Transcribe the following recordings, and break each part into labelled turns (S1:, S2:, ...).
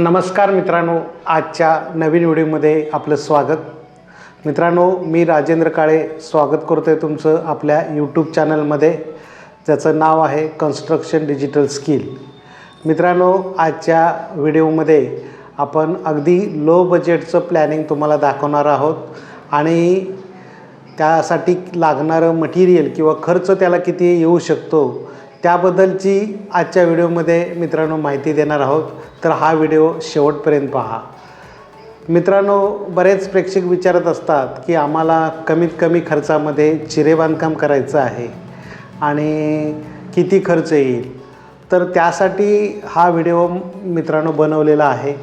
S1: नमस्कार मित्रांनो आजच्या नवीन व्हिडिओमध्ये आपलं स्वागत. मित्रांनो मी राजेंद्र काळे स्वागत करतो आहे तुमचं आपल्या यूट्यूब चॅनलमध्ये ज्याचं नाव आहे कन्स्ट्रक्शन डिजिटल स्किल मित्रांनो आजच्या व्हिडिओमध्ये आपण अगदी लो बजेटचं प्लॅनिंग तुम्हाला दाखवणार आहोत आणि त्यासाठी लागणारं मटेरियल किंवा खर्च त्याला किती येऊ शकतो त्याबद्दलची आजच्या व्हिडिओमध्ये मित्रांनो माहिती देणार आहोत. तर हा व्हिडिओ शेवटपर्यंत पहा. मित्रांनो बरेच प्रेक्षक विचारत असतात की आम्हाला कमीत कमी खर्चामध्ये चिरे बांधकाम करायचं आहे आणि किती खर्च येईल. तर त्यासाठी हा व्हिडिओ मित्रांनो बनवलेला आहे.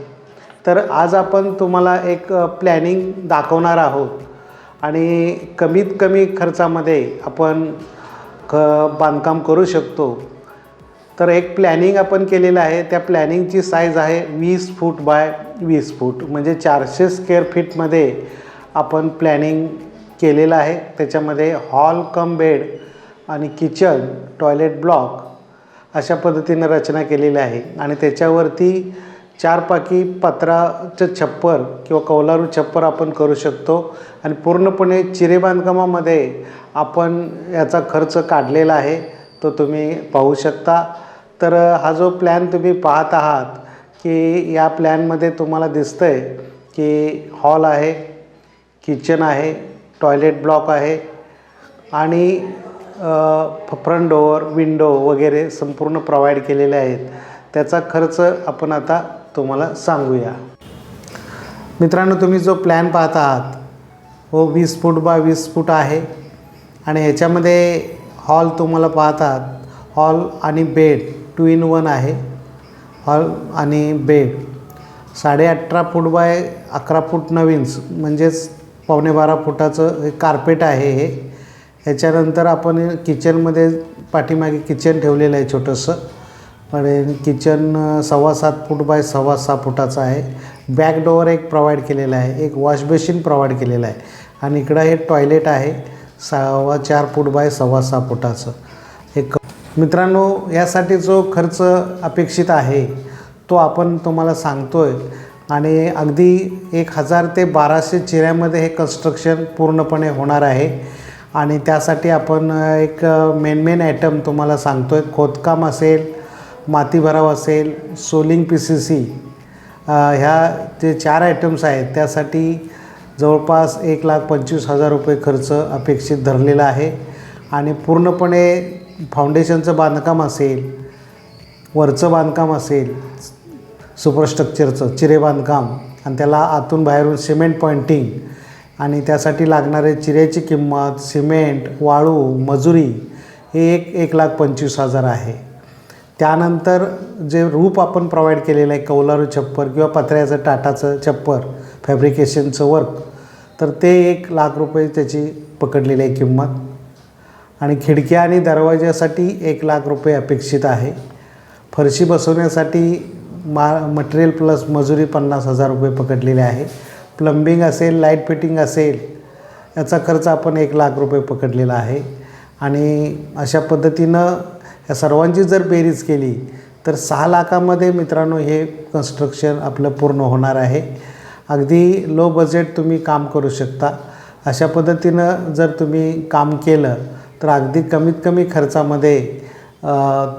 S1: तर आज आपण तुम्हाला एक प्लॅनिंग दाखवणार आहोत. आणि कमीत कमी खर्चामध्ये आपण क बांधकाम करू शकतो. तर एक प्लॅनिंग आपण केलेलं आहे. त्या प्लॅनिंगची साईज आहे वीस फूट बाय वीस फूट. म्हणजे चारशे स्क्वेअर फीटमध्ये आपण प्लॅनिंग केलेलं आहे. त्याच्यामध्ये हॉल कम बेड आणि किचन टॉयलेट ब्लॉक अशा पद्धतीनं रचना केलेली आहे. आणि त्याच्यावरती चारपाकी पत्राचं छप्पर किंवा कौलारू छप्पर आपण करू शकतो. आणि पूर्णपणे चिरे बांधकामामध्ये आपण याचा खर्च काढलेला आहे तो तुम्ही पाहू शकता. तर हा जो प्लॅन तुम्ही पाहत आहात की या प्लॅनमध्ये तुम्हाला दिसतं आहे की हॉल आहे किचन आहे टॉयलेट ब्लॉक आहे आणि फ्रंट डोअर विंडो वगैरे संपूर्ण प्रोव्हाइड केलेले आहेत. त्याचा खर्च आपण आता तुम्हाला सांगूया. मित्रांनो तुम्ही जो प्लॅन पाहत आहात हो वीस फूट बाय वीस फूट आहे. आणि ह्याच्यामध्ये हॉल तुम्हाला पाहतात आहात हॉल आणि बेड टू इन वन आहे. हॉल आणि बेड साडे अठरा फूट बाय अकरा फूट नवीन म्हणजेच पावणे बारा फुटाचं हे कार्पेट आहे हे. ह्याच्यानंतर आपण किचनमध्ये पाठीमागे किचन ठेवलेलं आहे छोटंसं. आणि किचन सव्वा सात फूट बाय सव्वा सहा फुटाचं आहे. बॅक डोअर एक प्रोव्हाइड केलेला आहे. एक वॉश बेसिन प्रोव्हाइड केलेलं आहे. आणि इकडं हे टॉयलेट आहे. सव्वा चार फूट बाय सव्वा सहा फुटाचं. एक मित्रांनो यासाठी जो खर्च अपेक्षित आहे तो आपण तुम्हाला सांगतो आहे आणि अगदी एक हजार ते बाराशे चिऱ्यामध्ये हे कन्स्ट्रक्शन पूर्णपणे होणार आहे. आणि त्यासाठी आपण एक मेन मेन आयटम तुम्हाला सांगतो आहे खोदकाम असेल माती भराव असेल सोलिंग पी सी सी ह्या जे चार आयटम्स आहेत त्यासाठी जवळपास एक लाख पंचवीस हजार रुपये खर्च अपेक्षित धरलेला आहे. आणि पूर्णपणे फाउंडेशनचं बांधकाम असेल वरचं बांधकाम असेल सुपरस्ट्रक्चरचं चिरे बांधकाम आणि त्याला आतून बाहेरून सिमेंट पॉइंटिंग आणि त्यासाठी लागणारे चिऱ्याची किंमत सिमेंट वाळू मजुरी हे एक एक लाख पंचवीस हजार आहे. त्यानंतर जे रूप आपण प्रोव्हाइड केलेलं आहे कौलारू छप्पर किंवा पत्र्याचं टाटाचं छप्पर फॅब्रिकेशनचं वर्क तर ते एक लाख रुपये त्याची पकडलेली आहे किंमत. आणि खिडक्या आणि दरवाज्यासाठी एक लाख रुपये अपेक्षित आहे. फरशी बसवण्यासाठी मा मटेरियल प्लस मजुरी पन्नास हजार रुपये पकडलेले आहे. प्लंबिंग असेल लाइट फिटिंग असेल याचा खर्च आपण एक लाख रुपये पकडलेला आहे. आणि अशा पद्धतीनं या सर्वांची जर बेरीज केली तर सहा लाखामध्ये मित्रांनो हे कन्स्ट्रक्शन आपलं पूर्ण होणार आहे. अगदी लो बजेट तुम्ही काम करू शकता. अशा पद्धतीनं जर तुम्ही काम केलं तर अगदी कमीत कमी खर्चामध्ये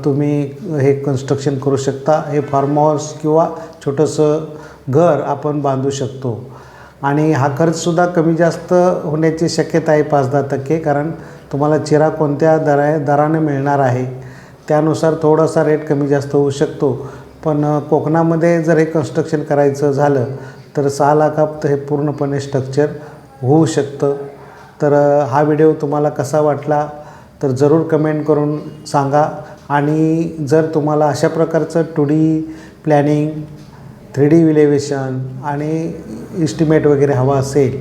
S1: तुम्ही हे कन्स्ट्रक्शन करू शकता. हे फार्म हाऊस किंवा छोटंसं घर आपण बांधू शकतो. आणि हा खर्चसुद्धा कमी जास्त होण्याची शक्यता आहे पाच दहा टक्के कारण तुम्हाला चिरा कोणत्या दरा दराने मिळणार आहे त्यानुसार थोडासा रेट कमी जास्त होऊ शकतो. पण कोकणामध्ये जर हे कन्स्ट्रक्शन करायचं झालं तर सहा लाखात हे पूर्णपणे स्ट्रक्चर होऊ शकतं. तर हा व्हिडिओ तुम्हाला कसा वाटला तर जरूर कमेंट करून सांगा. आणि जर तुम्हाला अशा प्रकारचं two D planning three D elevation आणि इस्टिमेट वगैरे हवा असेल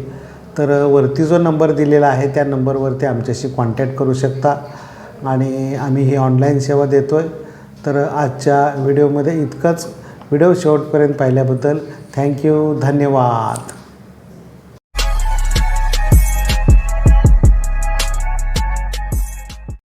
S1: तर वरती जो नंबर दिलेला आहे त्या नंबरवरती आमच्याशी कॉन्टॅक्ट करू शकता. आणि आम्ही ही ऑनलाईन सेवा देतो आहे तर आजच्या व्हिडिओमध्ये इतकंच. व्हिडिओ शेवटपर्यंत पाहिल्याबद्दल थँक्यू धन्यवाद.